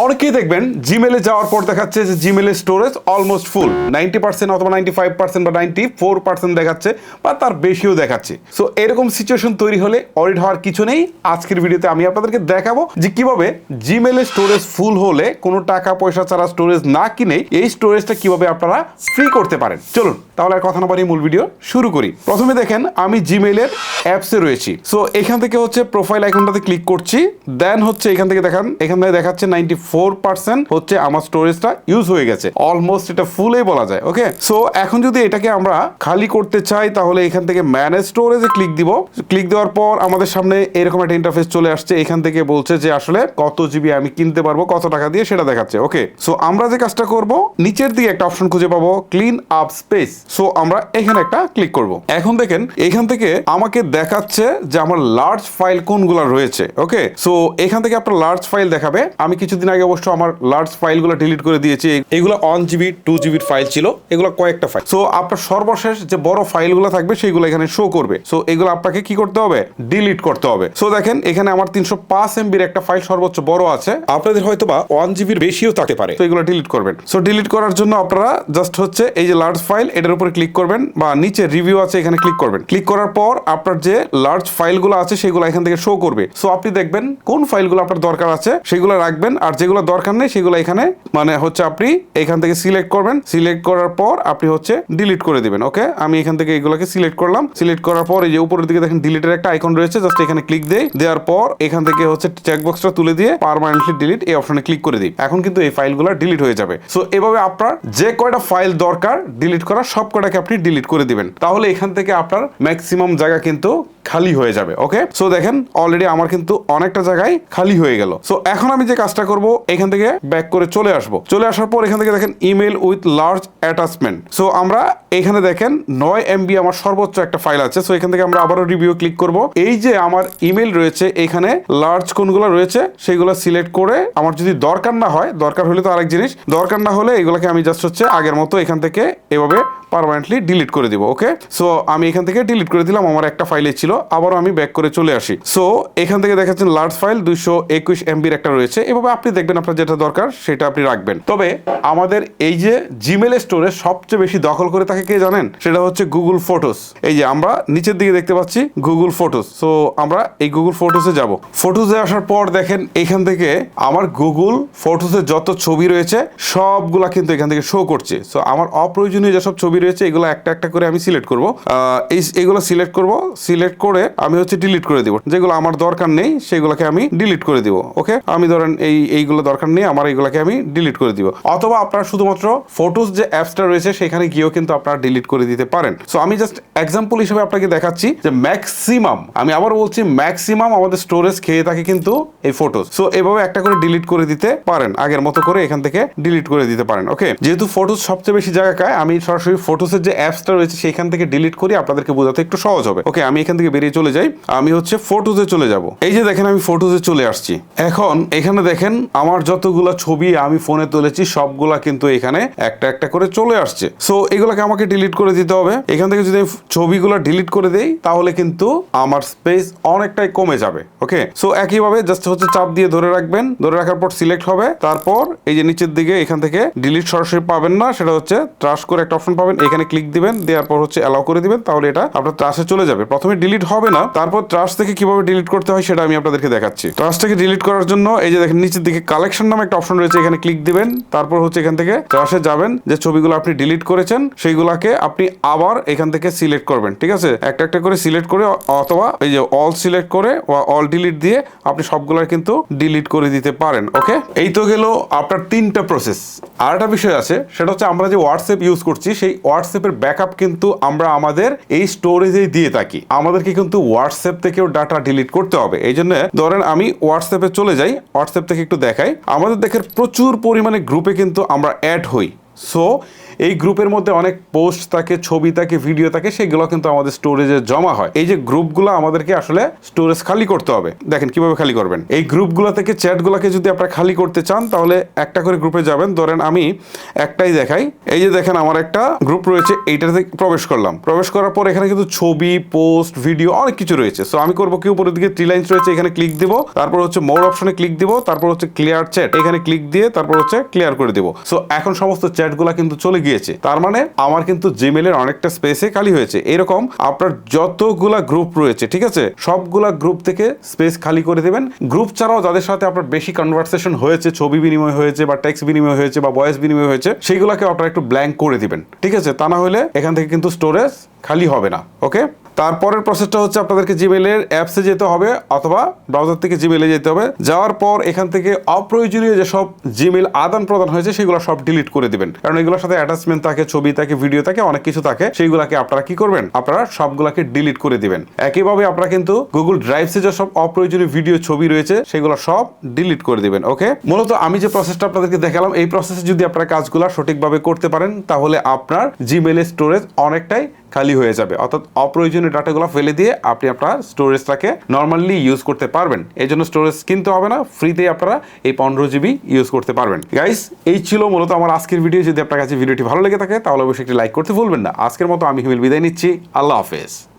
অনেকেই দেখবেন জিমেলে যাওয়ার পর দেখাচ্ছে যে জিমেলের storage almost full ninety percent অথবা নাইনটি ফাইভ পার্সেন্ট বা নাইনটি ফোর পার্সেন্ট দেখাচ্ছে বা তার বেশিও দেখাচ্ছে। সো এরকম সিচুয়েশন তৈরি হলে অডিট হওয়ার কিছু নেই। আজকের ভিডিওতে আমি আপনাদেরকে দেখাবো যে কীভাবে জিমেলের স্টোরেজ ফুল হলে কোনো টাকা পয়সা ছাড়া স্টোরেজ না কিনে এই স্টোরেজটা কীভাবে আপনারা ফ্রি করতে পারেন। চলুন, তাহলে আর কথা না বাড়িয়ে মূল ভিডিও শুরু করি। প্রথমে দেখেন, আমি জিমেলের অ্যাপসে রয়েছি। সো এখান থেকে হচ্ছে প্রোফাইল আইকনটাতে ক্লিক করছি। দেন হচ্ছে এখান থেকে দেখান, এখান থেকে দেখাচ্ছে নাইনটি ফোর পার্সেন্ট হচ্ছে আমার স্টোরেজটা ইউজ হয়ে গেছে। অলমোস্ট এটা ফুলেই বলা যায় ওকে সো এখন যদি এটাকে আমরা খালি করতে চাই, তাহলে এখান থেকে ম্যানেজ স্টোরেজে ক্লিক দিব। ক্লিক দেওয়ার পর আমাদের সামনে এরকম একটা ইন্টারফেস চলে আসছে, এখান থেকে বলছে যে আসলে কত জিবি আমি কিনতে পারব, কত টাকা দিয়ে সেটা দেখাচ্ছে ওকে সো আমরা যে কাজটা করব, নিচের দিকে একটা অপশন খুঁজে পাবো ক্লিন আপ স্পেস সো আমরা এখানে একটা ক্লিক করব। এখন দেখেন, এখান থেকে আমাকে দেখাচ্ছে যে আমার লার্জ ফাইল কোনগুলো রয়েছে ওকে সো এখান থেকে আপনার লার্জ ফাইল দেখাবে। আমি কিছুদিন আগে অবশ্য আমার লার্জ ফাইলগুলো ডিলিট করে দিয়েছি। এগুলো ওয়ান জিবি টু জিবির ফাইল ছিল। এগুলো কয়েকটা ফাইল সো আপনার সর্বশেষ যে বড় ফাইলগুলো থাকবে সেইগুলো এখানে শো করবে। সো এগুলো আপনাকে কি করতে হবে? ডিলিট করতে হবে। সো দেখেন, এখানে আমার তিনশো পাঁচ এমবির একটা ফাইল সর্বোচ্চ বড় আছে। আপনাদের হয়তো বা ওয়ান জিবির বেশিও থাকতে পারে। তো এগুলো ডিলিট করবেন। সো ডিলিট করার জন্য আপনারা জাস্ট হচ্ছে এই যে লার্জ ফাইল এটার উপরে ক্লিক করবেন বা নিচে রিভিউ আছে, এখানে ক্লিক করবেন। ক্লিক করার পর আপনার যে লার্জ ফাইলগুলো আছে, সেগুলো এখান থেকে শো করবে। সো আপনি দেখবেন কোন ফাইলগুলো আপনার দরকার আছে, সেগুলো রাখবেন। আর যেগুলো দরকার নেই, সেগুলো এখানে মানে হচ্ছে আপনি এখান থেকে সিলেক্ট করবেন। সিলেক্ট করার পর আপনি হচ্ছে ডিলিট করে দিবেন ওকে আমি এখান থেকে এগুলোকে সিলেক্ট করলাম। সিলেক্ট করার পর এই যে উপরের দিকে দেখেন ডিলিটের একটা আইকন রয়েছে জাস্ট এখানে ক্লিক দেই। দেওয়ার পর এখান থেকে হচ্ছে চেকবক্সটা তুলে দিয়ে পারমানেন্টলি ডিলিট এই অপশনে ক্লিক করে দিই। এখন কিন্তু এই ফাইলগুলো ডিলিট হয়ে যাবে। সো এভাবে আপনার যে কয়টা ফাইল দরকার ডিলিট করা সব কয়টাকে আপনি ডিলিট করে দিবেন। তাহলে এখান থেকে আপনার ম্যাক্সিমাম জায়গা কিন্তু খালি হয়ে যাবে ওকে সো দেখেন অলরেডি আমার কিন্তু অনেকটা জায়গায় খালি হয়ে গেল। সো এখন আমি যে কাজটা করব এখান থেকে ব্যাক করে চলে আসব। চলে আসার পর এখান থেকে দেখেন email with large attachment so আমরা এখানে দেখেন নয় এমবি আমার সর্বোচ্চ একটা ফাইল আছে। সো এখান থেকে আমরা আবারও রিভিউ ক্লিক করব। এই যে আমার ইমেল রয়েছে, এখানে লার্জ কোনগুলো রয়েছে, সেগুলো সিলেক্ট করে আমার যদি দরকার না হয়, দরকার হলে তো আরেক জিনিস, দরকার না হলে এগুলোকে আমি জাস্ট হচ্ছে আগের মতো এখান থেকে এভাবে পারমানেন্টলি ডিলিট করে দিব ওকে সো আমি এখান থেকে ডিলিট করে দিলাম, আমার একটা ফাইলে ছিল, আবারও আমি ব্যাক করে চলে আসি। সো এখান থেকে দেখাচ্ছেন লার্জ ফাইল দুইশো একুশ এমবির একটা রয়েছে। এভাবে আপনি দেখবেন আপনার যেটা দরকার, সেটা আপনি রাখবেন। তবে আমাদের এই যে জিমেল স্টোরে সবচেয়ে বেশি দখল করে থাকে কে জানেন? সেটা হচ্ছে গুগল ফটোস এই যে আমরা নিচের দিকে দেখতে পাচ্ছি গুগল ফটোস সো আমরা এই গুগল ফটোসে যাব। ফটোসে আসার পর দেখেন এখান থেকে আমার গুগল ফটোসে যত ছবি রয়েছে, সবগুলা কিন্তু এখান থেকে শো করছে। সো আমার অপ্রয়োজনীয় যেসব ছবি রয়েছে, এগুলো একটা একটা করে আমি সিলেক্ট করব। এই এগুলো সিলেক্ট করব। সিলেক্ট করে আমি হচ্ছে ডিলিট করে দিব। যেগুলো আমার দরকার নেই, সেগুলোকে আমি ডিলিট করে দিব। ওকে আমি ধরেন এই এইগুলো দরকার নেই, আমার এইগুলোকে আমি ডিলিট করে দিব। অথবা আপনার শুধুমাত্র ফটোস যে অ্যাপসটা রয়েছে, সেখানে গিয়েও কিন্তু আপনারা ডিলিট করে দিতে পারেন। সো আমি জাস্ট এক্সাম্পল হিসেবে আপনাকে দেখাচ্ছি যে ম্যাক্সিমাম আমি আবার বলছি ম্যাক্সিমাম আমাদের স্টোরেজ খেয়ে থাকে কিন্তু এই ফটোস সো এভাবে একটা করে ডিলিট করে দিতে পারেন, আগের মতো করে এখান থেকে ডিলিট করে দিতে পারেন ওকে যেহেতু ফটোস সবচেয়ে বেশি জায়গা খায়, আমি সরাসরি ফটোসের যে অ্যাপসটা রয়েছে, সেখান থেকে ডিলিট করি, আপনাদেরকে বোঝাতে একটু সহজ হবে। ওকে আমি এখান থেকে বেরিয়ে চলে যাই, আমি হচ্ছে ফটোসে চলে যাব। এই যে দেখেন, আমি ফটোসে চলে আসছি। এখন এখানে দেখেন আমার যতগুলা ছবি আমি ফোনে তুলেছি, সবগুলা কিন্তু এখানে একটা একটা করে চলে আসছে। সো এগুলোকে আমাকে ডিলিট করে দিতে হবে। এখান থেকে যদি ছবিগুলো ডিলিট করে দেই, তাহলে কিন্তু আমার স্পেস অনেকটাই কমে যাবে ওকে সো একইভাবে জাস্ট হচ্ছে চাপ দিয়ে ধরে রাখবেন। ধরে রাখার পর সিলেক্ট হবে। তারপর এই যে নিচের দিকে এখান থেকে ডিলিট সরাসরি পাবেন না, সেটা হচ্ছে ট্রাশ করে একটা অপশন পাবেন। এখানে ক্লিক দিবেন, দেওয়ার পর হচ্ছে অ্যালাউ করে দিবেন। তাহলে এটা আপনার ট্রাশে চলে যাবে। প্রথমে ডিলিট হবে না। তারপর ট্রাশ থেকে কীভাবে ডিলিট করতে হয়, সেটা আমি আপনাদেরকে দেখাচ্ছি। থেকে ডিলিট করার জন্য এই যে দেখেন, নিচের দিকে কালেকশন নামে একটা অপশন রয়েছে, এখানে ক্লিক দিবেন। তারপর হচ্ছে এখান থেকে ক্লাসে যাবেন, যে ছবিগুলো আপনি ডিলিট করেছেন, সেইগুলাকে আপনি আবার এখান থেকে সিলেক্ট করবেন, ঠিক আছে? একটা একটা করে সিলেক্ট করে অথবা এই যে অল সিলেক্ট করে অল ডিলিট দিয়ে আপনি সবগুলোর কিন্তু ডিলিট করে দিতে পারেন ওকে এই তো গেল আপনার তিনটা প্রসেস আর একটা বিষয় আছে, সেটা হচ্ছে আমরা যে হোয়াটসঅ্যাপ ইউজ করছি, সেই হোয়াটসঅ্যাপের ব্যাকআপ কিন্তু আমরা আমাদের এই স্টোরেজেই দিয়ে থাকি। আমাদেরকে কিন্তু হোয়াটসঅ্যাপ থেকেও ডাটা ডিলিট করতে হবে। এই জন্য ধরেন আমি হোয়াটসঅ্যাপে চলে যাই হোয়াটসঅ্যাপ থেকে একটু দেখাই। আমাদের দেখের প্রচুর পরিমাণে গ্রুপে কিন্তু আমরা অ্যাড হই। সো এই গ্রুপের মধ্যে অনেক পোস্ট থাকে, ছবি থাকে, ভিডিও থাকে, সেগুলো কিন্তু আমাদের স্টোরেজে জমা হয়। এই যে গ্রুপগুলো আমাদেরকে আসলে স্টোরেজ খালি করতে হবে। দেখেন কীভাবে খালি করবেন। এই গ্রুপগুলো থেকে চ্যাটগুলোকে যদি আপনারা খালি করতে চান, তাহলে একটা করে গ্রুপে যাবেন। ধরেন আমি একটাই দেখাই। এই যে দেখেন আমার একটা গ্রুপ রয়েছে এইটাতে প্রবেশ করলাম। প্রবেশ করার পর এখানে কিন্তু ছবি, পোস্ট, ভিডিও অনেক কিছু রয়েছে। সো আমি করব কি? উপরের দিকে থ্রি লাইন্স রয়েছে, এখানে ক্লিক দিব। তারপর হচ্ছে মোর অপশনে ক্লিক দিব। তারপর হচ্ছে ক্লিয়ার চ্যাট এখানে ক্লিক দিয়ে তারপর হচ্ছে ক্লিয়ার করে দিব। সো এখন সমস্ত চ্যাটগুলো কিন্তু চলে গিয়েছে। তার মানে আমার কিন্তু জিমেলের অনেকটা স্পেসে খালি হয়েছে। এরকম আপনার যতগুলা গ্রুপ রয়েছে, ঠিক আছে? সবগুলা গ্রুপ থেকে স্পেস খালি করে দেবেন। গ্রুপ ছাড়াও যাদের সাথে আপনার বেশি কনভারসেশন হয়েছে, ছবি বিনিময় হয়েছে বা টেক্সট বিনিময় হয়েছে বা ভয়েস বিনিময় হয়েছে সেগুলোকে আপনারা একটু ব্ল্যাঙ্ক করে দিবেন। ঠিক আছে? তা না হলে এখান থেকে কিন্তু স্টোরেজ খালি হবে না ওকে তারপরের প্রসেসটা হচ্ছে আপনাদেরকে জিমেলের অ্যাপসে যেতে হবে অথবা ব্রাউজার থেকে জিমেলে যেতে হবে। যাওয়ার পর এখান থেকে অপ্রয়োজনীয় যেসব জিমেল আদান প্রদান হয়েছে, সেগুলো সব ডিলিট করে দিবেন। কারণ এগুলোর সাথে অ্যাটাচমেন্ট থাকে, ছবি থাকে ভিডিও থাকে, অনেক কিছু থাকে। সেইগুলোকে আপনারা কি করবেন? আপনারা সবগুলোকে ডিলিট করে দিবেন। একইভাবে আপনারা কিন্তু গুগল ড্রাইভসে যেসব অপ্রয়োজনীয় ভিডিও ছবি রয়েছে, সেগুলো সব ডিলিট করে দিবেন ওকে মূলত আমি যে প্রসেসটা আপনাদেরকে দেখালাম, এই প্রসেসে যদি আপনারা কাজগুলো সঠিকভাবে করতে পারেন, তাহলে আপনার জিমেলের স্টোরেজ অনেকটাই খালি হয়ে যাবে। অর্থাৎ অপ্রয়োজনীয় ডাটাগুলো ফেলে দিয়ে আপনি আপনার স্টোরেজটাকে নর্মালি ইউজ করতে পারবেন। এই জন্য স্টোরেজ কিনতে হবে না ফ্রিতেই আপনারা এই পনেরো জিবি ইউজ করতে পারবেন। গাইস এই ছিল মূলত আমার আজকের ভিডিও যদি আপনার কাছে ভিডিওটি ভালো লেগে থাকে, তাহলে অবশ্যই একটি লাইক করতে ভুলবেন না। আজকের মতো আমি হিমেল বিদায় নিচ্ছি। আল্লাহ হাফেজ।